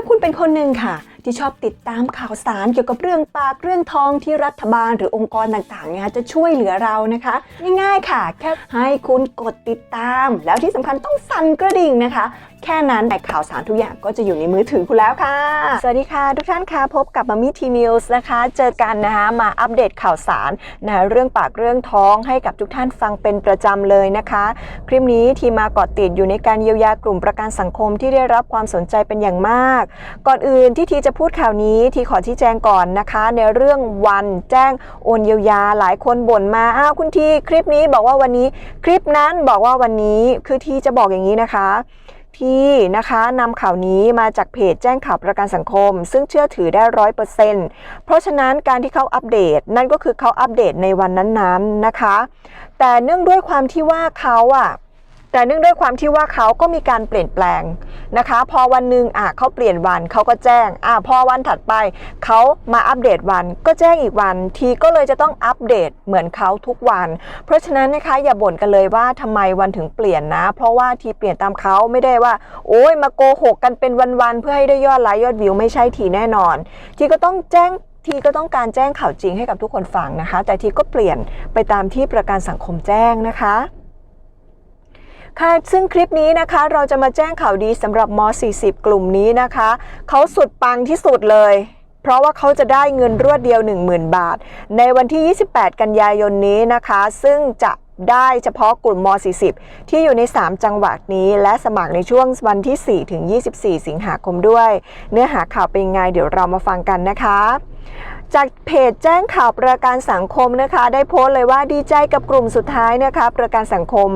าคุณเป็นคนหนึ่งค่ะที่ชอบติดตามข่าวสารเกี่ยวกับเรื่องปากเรื่องทองที่รัฐบาลหรือองค์กรต่างๆเนี่ยจะช่วยเหลือเรานะคะ ง่ายๆค่ะ แค่ให้คุณกดติดตาม แล้วที่สำคัญต้องสั่นกระดิ่งนะคะ แค่นั้นแต่ข่าวสารทุกอย่างก็จะอยู่ในมือถือคุณแล้วค่ะ สวัสดีค่ะ ทุกท่านค่ะพบกับมามิทีนิวส์นะคะ เจอกันนะคะมาอัปเดตข่าวสารนะเรื่องปากเรื่องท้องให้กับทุกท่านฟังเป็นประจำเลยนะคะ คลิปนี้ทีมมาเกาะติดอยู่ในการเยียวยากลุ่มประกันสังคมที่ได้รับความสนใจเป็นอย่างมาก ก่อนอื่นที่ทีจะพูดข่าวนี้ทีขอชี้แจงก่อนนะคะ ในเรื่องวันแจ้งโอนเยียวยาหลายคนบ่นมาอ้าวคุณทีคลิปนี้บอกว่าวันนี้คลิปนั้นบอกว่าวันนี้คือที่จะบอกอย่างนี้นะคะที่นะคะนำข่าวนี้มาจากเพจแจ้งข่าวประกันสังคม ซึ่งเชื่อถือได้ร้อยเปอร์เซ็นต์เพราะฉะนั้นการที่เขาอัปเดต นั่นก็คือเขาอัปเดตในวันนั้นๆนนะคะ แต่เนื่องด้วยความที่ว่าเขาอะ แต่เนื่องด้วยความที่ว่าเขาก็มีการเปลี่ยนแปลงนะคะ พอวันหนึ่งอะเขาเปลี่ยนวันเขาก็แจ้งอะพอวันถัดไปเขามาอัปเดตวัน ก็แจ้งอีกวันทีก็เลยจะต้องอัปเดตเหมือนเขาทุกวัน เพราะฉะนั้นนะคะอย่าบ่นกันเลยว่าทำไมวันถึงเปลี่ยนนะ เพราะว่าทีเปลี่ยนตามเขาไม่ได้ว่า โอ้ยมาโกหกกันเป็นวันๆเพื่อให้ได้ยอดไลค์ยอดวิวไม่ใช่ทีแน่นอน ทีก็ต้องแจ้งทีก็ต้องการแจ้งข่าวจริงให้กับทุกคนฟังนะคะ แต่ทีก็เปลี่ยนไปตามที่ประกันสังคมแจ้งนะคะ ค่ะซึ่งคลิปนี้นะคะเราจะมาแจ้งข่าวดีสำหรับม .40 กลุ่มนี้นะคะ เขาสุดปังที่สุดเลยเพราะว่าเขาจะได้เงินรวดเดียว 10,000 บาท ในวันที่ 28 กันยายนนี้นะคะ ซึ่งจะได้เฉพาะกลุ่มม .40 ที่อยู่ใน 3 จังหวัดนี้ และสมัครในช่วงวันที่ 4 ถึง 24 สิงหาคมด้วย เนื้อหาข่าวเป็นยังไงเดี๋ยวเรามาฟังกันนะคะ จากเพจแจ้งข่าวประกันสังคมนะคะ ได้โพสต์เลยว่าดีใจกับกลุ่มสุดท้ายนะคะ ประกันสังคม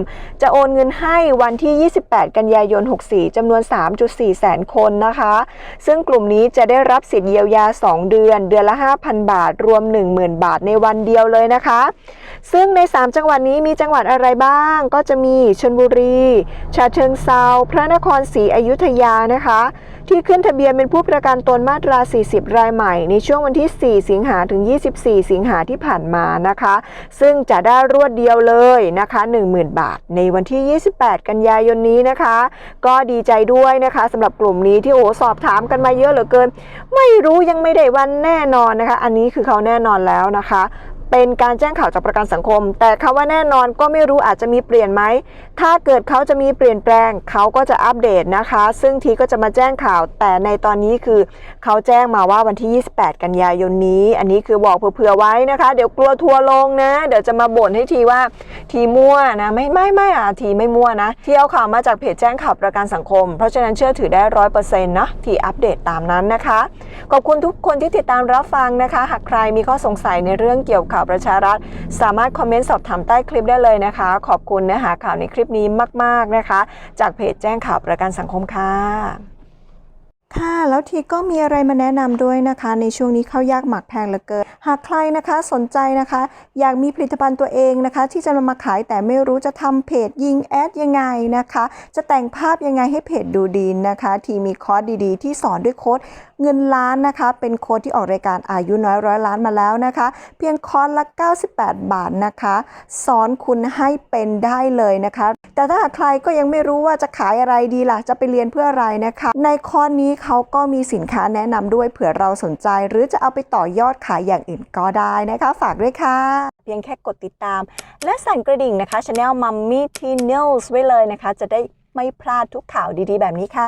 จะโอนเงินให้วันที่ 28 กันยายน 64 จำนวน 3.4 แสนคนนะคะ ซึ่งกลุ่มนี้จะได้รับสิทธิ์เยียวยา 2 เดือน เดือนละ 5,000 บาท รวม 10,000 บาทในวันเดียวเลยนะคะ ซึ่งใน 3 จังหวัดนี้มีจังหวัดอะไรบ้าง ก็จะมีชลบุรี ชาเชิงเซาพระนครศรีอยุธยานะคะ ที่ขึ้นทะเบียนเป็นผู้ประกันตนมาตรา 40 รายใหม่ ในช่วงวันที่ 4 สิงหาถึง 24 สิงหาที่ผ่านมานะคะ ซึ่งจะได้รวดเดียวเลยนะคะ 10,000 บาท ในวันที่ 28 กันยายนนี้นะคะ ก็ดีใจด้วยนะคะสำหรับกลุ่มนี้ที่โอ้สอบถามกันมาเยอะเหลือเกิน ไม่รู้ยังไม่ได้วันแน่นอนนะคะ อันนี้คือเขาแน่นอนแล้วนะคะ เป็นการแจ้งข่าวจากประกันสังคม แต่คำว่าแน่นอนก็ไม่รู้อาจจะมีเปลี่ยนไหม ถ้าเกิดเขาจะมีเปลี่ยนแปลง เขาก็จะอัปเดตนะคะ ซึ่งทีก็จะมาแจ้งข่าว แต่ในตอนนี้คือ เขาแจ้งมาว่าวันที่ 28 กันยายนนี้ อันนี้คือบอกเผื่อๆไว้นะคะ เดี๋ยวกลัวทัวร์ลงนะ เดี๋ยวจะมาบ่นให้ทีว่าทีมั่วนะ ไม่ไม่ไม่อะทีไม่มั่วนะ ที่เอาข่าวมาจากเพจแจ้งข่าวประกันสังคม เพราะฉะนั้นเชื่อถือได้ร้อยเปอร์เซ็นต์นะทีอัปเดตตามนั้นนะคะ ขอบคุณทุกคนที่ติดตามรับฟังนะคะ หากใครมีข้อสงสัยในเรื่องเกี่ยวกับข่าวประชารัฐ สามารถคอมเมนต์สอบถามใต้คลิปได้เลยนะคะ ขอบคุณเนื้อหาข่าวในคลิปนี้มาก ๆนะคะ จากเพจแจ้งข่าวประกันสังคมค่ะค่ะแล้วทีก็มีอะไรมาแนะนำด้วยนะคะ ในช่วงนี้เข้ายากหมักแพงเหลือเกิน หากใครนะคะสนใจนะคะ อยากมีผลิตภัณฑ์ตัวเองนะคะ ที่จะนำมาขายแต่ไม่รู้จะทำเพจยิงแอดยังไงนะคะ จะแต่งภาพยังไงให้เพจดูดีนะคะ ทีมีคอร์สดีๆ ที่สอนด้วยโค้ดเงินล้านนะคะ เป็นโค้ดที่ออกรายการอายุน้อยร้อยล้านมาแล้วนะคะ เพียงคอร์สละ 98 บาทนะคะ สอนคุณให้เป็นได้เลยนะคะ แต่ถ้าหากใครก็ยังไม่รู้ว่าจะขายอะไรดีล่ะ จะไปเรียนเพื่ออะไรนะคะ ในคอร์สนี้เขาก็มีสินค้าแนะนำด้วยเผื่อเราสนใจ หรือจะเอาไปต่อยอดขายอย่างอื่นก็ได้นะคะ ฝากด้วยค่ะ เพียงแค่กดติดตาม และสั่นกระดิ่งนะคะช anel Mummy Teen News ไว้เลยนะคะ จะได้ไม่พลาดทุกข่าวดีๆ แบบนี้ค่ะ